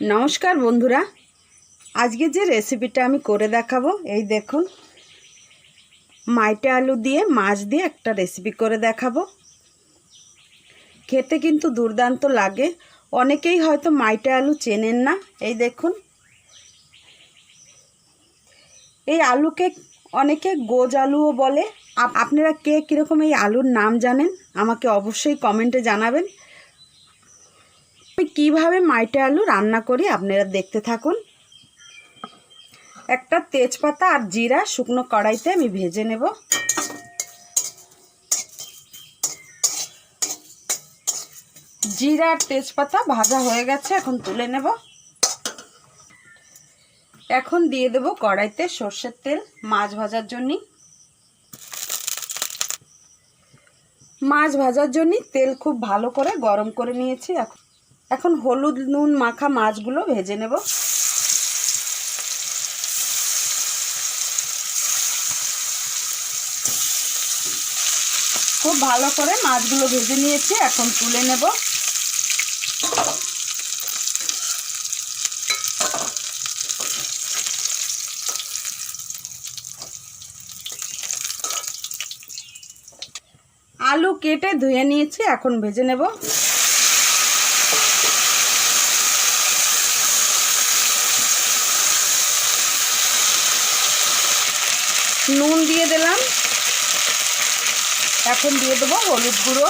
নমস্কার বন্ধুরা। আজকে যে রেসিপিটা আমি করে দেখাবো, এই দেখুন। মাইটে আলু দিয়ে, মাছ দিয়ে একটা রেসিপি করে দেখাবো। খেতে কিন্তু দুর্দান্ত লাগে। অনেকেই হয়তো মাইটে আলু চেনেন না। এই দেখুন। এই আলুকে অনেকে গোজ আলুও বলে। আপনারা কে কীরকম এই আলুর নাম জানেন? আমাকে অবশ্যই কমেন্টে জানাবেন। আমি কীভাবে মাইটে আলু রান্না করি আপনারা দেখতে থাকুন। একটা তেজপাতা আর জিরা শুকনো কড়াইতে আমি ভেজে নেব। জিরা আর তেজপাতা ভাজা হয়ে গেছে, এখন তুলে নেব। এখন দিয়ে দেব কড়াইতে সর্ষের তেল, মাছ ভাজার জন্যে। মাছ ভাজার জন্য তেল খুব ভালো করে গরম করে নিয়েছি, এখন এখন হলুদ, নুন, মাখা মাছগুলো ভেজে নেব। খুব ভালো করে মাছগুলো ভেজে নিয়েছি, এখন তুলে নেব। আলু কেটে ধুয়ে নিয়েছি, এখন ভেজে নেব। নুন দিয়ে দিলাম। এখন দিয়ে দেবো হলুদ গুঁড়ো,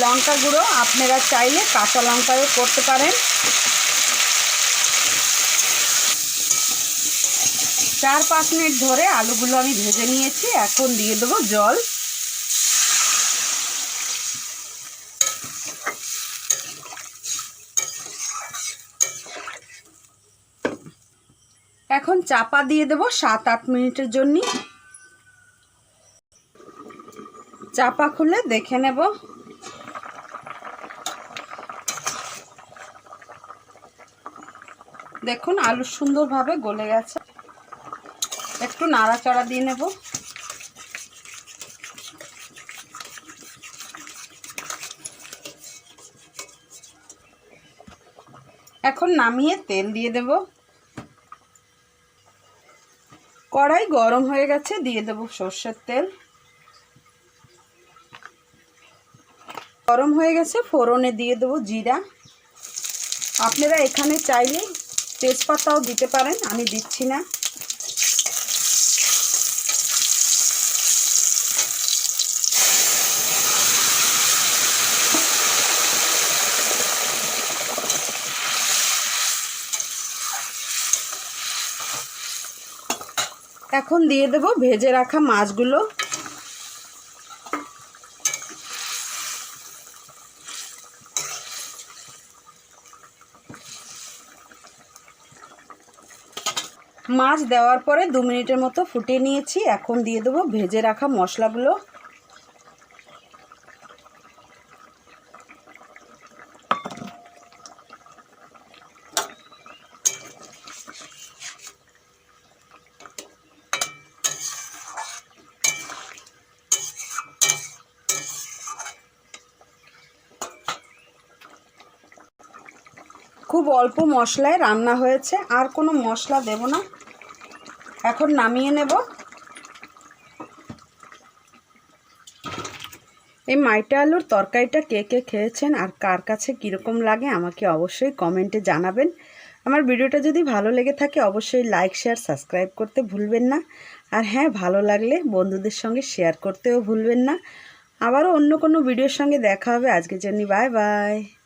লঙ্কা গুঁড়ো। আপনারা চাইলে কাঁচা লঙ্কাও করতে পারেন। চার পাঁচ মিনিট ধরে আলুগুলো আমি ভেজে নিয়েছি। এখন দিয়ে দেবো জল। এখন চাপা দিয়ে দেবো সাত আট মিনিটের জন্য। চাপা খুলে দেখে নেব। দেখুন আলু সুন্দরভাবে গলে গেছে। একটু নাড়াচাড়া দিয়ে নেব। এখন নামিয়ে তেল দিয়ে দেব। কড়াই গরম হয়ে গেছে, দিয়ে দেব সর্ষের তেল। গরম হয়ে গেছে, ফোড়নে দিয়ে দেব জিরা। আপনারা এখানে চাইলে তেজপাতাও দিতে পারেন, আমি দিচ্ছি না। এখন দিয়ে দেব ভেজে রাখা মাছগুলো। মাছ দেওয়ার পরে দু মিনিটের মতো ফুটিয়ে নিয়েছি। এখন দিয়ে দেবো ভেজে রাখা মশলাগুলো। খুব অল্প মশলায় রান্না হয়েছে, আর কোনো মশলা দেব না। এখন নামিয়ে নেব। এই মাইটা আলুর তরকারিটা কে কে খেয়েছেন আর কার কাছে কীরকম লাগে আমাকে অবশ্যই কমেন্টে জানাবেন। আমার ভিডিওটা যদি ভালো লেগে থাকে অবশ্যই লাইক, শেয়ার, সাবস্ক্রাইব করতে ভুলবেন না। আর হ্যাঁ ভালো লাগলে বন্ধুদের সঙ্গে শেয়ার করতেও ভুলবেন না। আবারও অন্য কোনো ভিডিওর সঙ্গে দেখা হবে। আজকের জন্য বাই বাই।